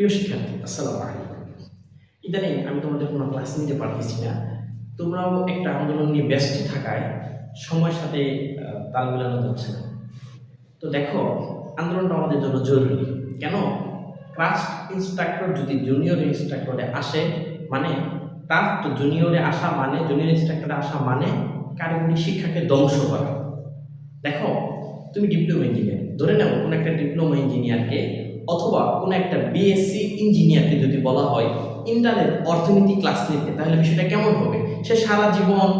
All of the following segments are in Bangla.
প্রিয় শিক্ষার্থী, আসসালামু আলাইকুম। ইদানিং আমি তোমাদের কোনো ক্লাস নিতে পারতেছি না। তোমরাও একটা আন্দোলন নিয়ে ব্যস্ত থাকায় সময়ের সাথে তাল মেলানো যাচ্ছে না। তো দেখো, আন্দোলনটা আমাদের জন্য জরুরি। কেন? ক্লাস ইনস্ট্রাক্টর যদি জুনিয়র ইনস্ট্রাক্টরে আসে মানে তার তো জুনিয়রে আসা মানে জুনিয়র ইনস্ট্রাক্টরে আসা মানে কারিগরি শিক্ষাকে ধ্বংস করা। দেখো, তুমি ডিপ্লোমা ইঞ্জিনিয়ার ধরে নাও কোনো একটা ডিপ্লোমা ইঞ্জিনিয়ারকে অথবা কোনো একটা বিএসসি ইঞ্জিনিয়ারকে যদি বলা হয় ইন্টারনেট অর্থনীতি ক্লাস নিতে তাহলে বিষয়টা কেমন হবে? সে সারা জীবন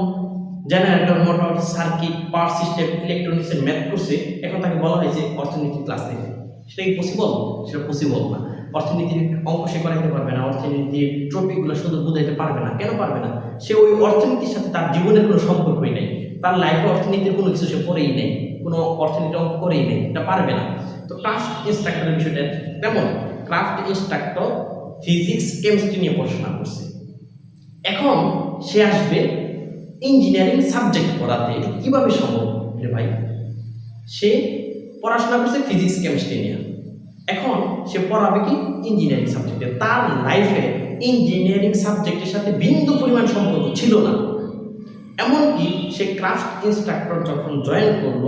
generator motor circuit power system ইলেকট্রনিক্সের ম্যাথ করছে, এখন তাকে বলা হয়েছে অর্থনীতি ক্লাস নিতে সেটা কি পসিবল সেটা পসিবল না। অর্থনীতির অঙ্ক সে করাইতে পারবে না, অর্থনীতির টপিকগুলো শুধু বোঝাইতে পারবে না। কেন পারবে না? সে ওই অর্থনীতির সাথে তার জীবনের কোনো সম্পর্কই নেই। তার লাইফে অর্থনীতির কোনো কিছু সে পড়েই নেই। কোনো অর্থনীতি অঙ্ক করেই নেই, এটা পারবে না। তো ক্রাফট ইনস্ট্রাক্টরের বিষয়টা তেমন ক্রাফট ইনস্ট্রাক্টর ফিজিক্স কেমিস্ট্রি নিয়ে পড়াশোনা করছে। এখন সে আসবে ইঞ্জিনিয়ারিং সাবজেক্ট পড়াতে, কীভাবে সম্ভব রে ভাই? সে পড়াশোনা করছে ফিজিক্স কেমিস্ট্রি নিয়ে। এখন সে পড়াবে কি ইঞ্জিনিয়ারিং সাবজেক্টে তার লাইফে ইঞ্জিনিয়ারিং সাবজেক্টের সাথে বিন্দু পরিমাণ সম্পর্ক ছিল না। এমনকি সে ক্রাফট ইনস্ট্রাক্টর যখন জয়েন করল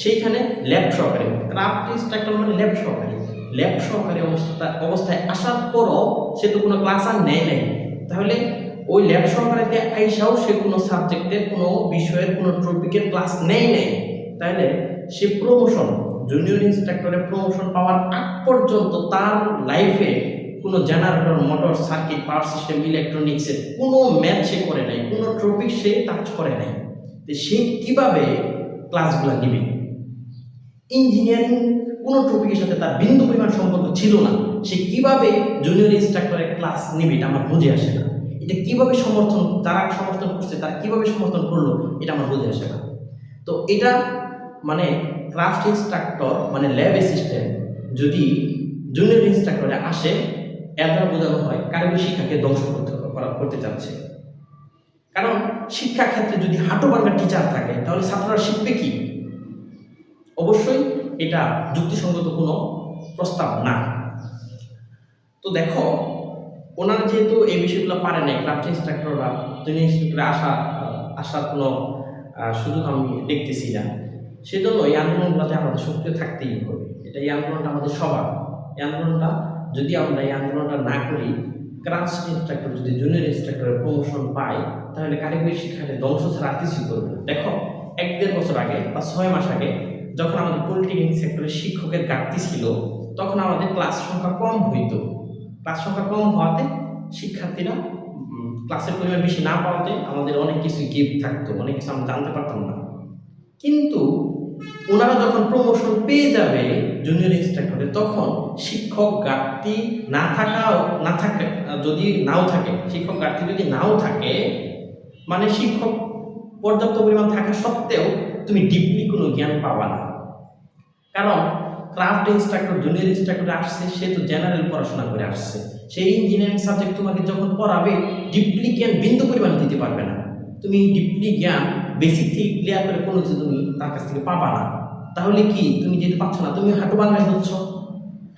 সেইখানে ল্যাব সহকারী ক্রাফট ইনস্ট্রাক্টর মানে ল্যাব সহকারী। ল্যাব সহকারী অবস্থা অবস্থায় আসার পরও সে তো কোনো ক্লাস আর নেয় নাই। তাহলে ওই ল্যাব সহকারীতে আইসাও সে কোনো সাবজেক্টের কোনো বিষয়ের, কোনো টপিকের ক্লাস নেয় নাই। তাহলে সে প্রমোশন জুনিয়র ইনস্ট্রাক্টরের প্রমোশন পাওয়ার আগ পর্যন্ত তার লাইফে কোনো generator motor circuit power system ইলেকট্রনিক্সের কোনো ম্যাথ সে করে নাই, কোনো টপিক সে টাচ করে নাই। সে কীভাবে ক্লাসগুলো নিবে? ইঞ্জিনিয়ারিং কোনো টপিকের সাথে তার বিন্দু পরিমাণ সম্পর্ক ছিল না। সে কীভাবে জুনিয়র ইনস্ট্রাক্টরের ক্লাস নিবে এটা আমার বুঝে আসে না। এটা কীভাবে সমর্থন যারা সমর্থন করছে, তারা কীভাবে সমর্থন করল, এটা আমার বুঝে আসে না। তো এটা মানে ক্রাফট ইনস্ট্রাক্টর মানে ল্যাব অ্যাসিস্ট্যান্ট যদি জুনিয়র ইনস্ট্রাক্টরে আসে দ্বারা বোঝানো হয় কারিগরি শিক্ষাকে ধ্বংস করতে, করা- করতে চাচ্ছে। কারণ শিক্ষা ক্ষেত্রে যদি হাঁটু টিচার থাকে, তাহলে ছাত্ররা শিখবে কি? অবশ্যই এটা যুক্তিসঙ্গত কোনো প্রস্তাব না। তো দেখো, ওনারা যেহেতু এই বিষয়গুলো পারে নাই ক্রাফট ইনস্ট্রাক্টররা জুনিয়র ইনস্ট্রাক্টরে আসা, আসার কোনো সুযোগ আমি দেখতেছি না। সেজন্য এই আন্দোলনগুলোতে আমাদের সক্রিয় থাকতেই হবে। এটা এই আন্দোলনটা আমাদের সবার। এই আন্দোলনটা যদি আমরা এই আন্দোলনটা না করি ক্রাফট ইনস্ট্রাক্টর যদি জুনিয়র ইনস্ট্রাক্টরের প্রমোশন পায়, তাহলে কারিগরি শিক্ষাকে ধ্বংস ছাড়া আর কিছুই করবে দেখো, এক দেড় বছর আগে বা ছয় মাস আগে যখন আমাদের পলিটেকনিক সেক্টরে শিক্ষকের ঘাটতি ছিল, তখন আমাদের ক্লাস সংখ্যা কম হইতো। ক্লাস সংখ্যা কম হওয়াতে শিক্ষার্থীরা ক্লাসের পরিমাণ বেশি না পাওয়াতে আমাদের অনেক কিছু গিফট থাকতো, অনেক কিছু আমরা জানতে পারতাম না। কিন্তু ওনারা যখন প্রমোশন পেয়ে যাবে জুনিয়র ইনস্ট্রাক্টরে তখন শিক্ষক ঘাটতি না থাকাও, না থাকে, যদি নাও থাকে, শিক্ষক ঘাটতি যদি নাও থাকে মানে শিক্ষক পর্যাপ্ত পরিমাণ থাকা সত্ত্বেও তুমি ডিপলি কোনো জ্ঞান পাবা না। কারণ ক্রাফট ইনস্ট্রাক্টর জুনিয়র ইনস্ট্রাক্টর আসছে, সে তো জেনারেল পড়াশোনা করে আসছে। সেই ইঞ্জিনিয়ারিং সাবজেক্ট তোমাকে যখন পড়াবে ডিপলি জ্ঞান বিন্দু পরিমাণ দিতে পারবে না। তুমি ডিপলি জ্ঞান বেসিক থেকে ক্লিয়ার করে কোনো কিছু তুমি তার কাছ থেকে পাবা না। তাহলে কি? তুমি যেতে পারছ না তুমি হাঁটু ভাঙ্গায় হচ্ছ।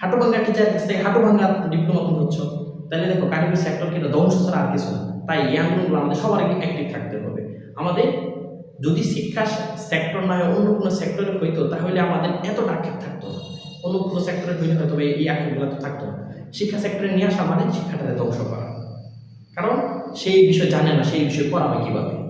হাঁটু ভাঙ্গা টিচারের কাছ থেকে হাঁটু বাংলা ডিপ্লোমা তুমি হচ্ছ। তাহলে দেখো কারিগরি সেক্টরকে এটা ধ্বংস ছাড়া আর কিছু না। তাই আন্দোলনগুলো আমাদের সবার আগে অ্যাক্টিভ থাকতে হবে। আমাদের যদি শিক্ষা সেক্টর না হয়, অন্য কোনো সেক্টরে হইতো, তাহলে আমাদের এত আক্ষেপ থাকতো না। অন্য কোনো সেক্টরে হইলে হয়তো এই আক্ষেপগুলো তো থাকতো না। শিক্ষা সেক্টরে নিয়ে আসা মানে শিক্ষাটাকে ধ্বংস করা। কারণ সেই বিষয় জানে না, সেই বিষয় পড়াবে কীভাবে?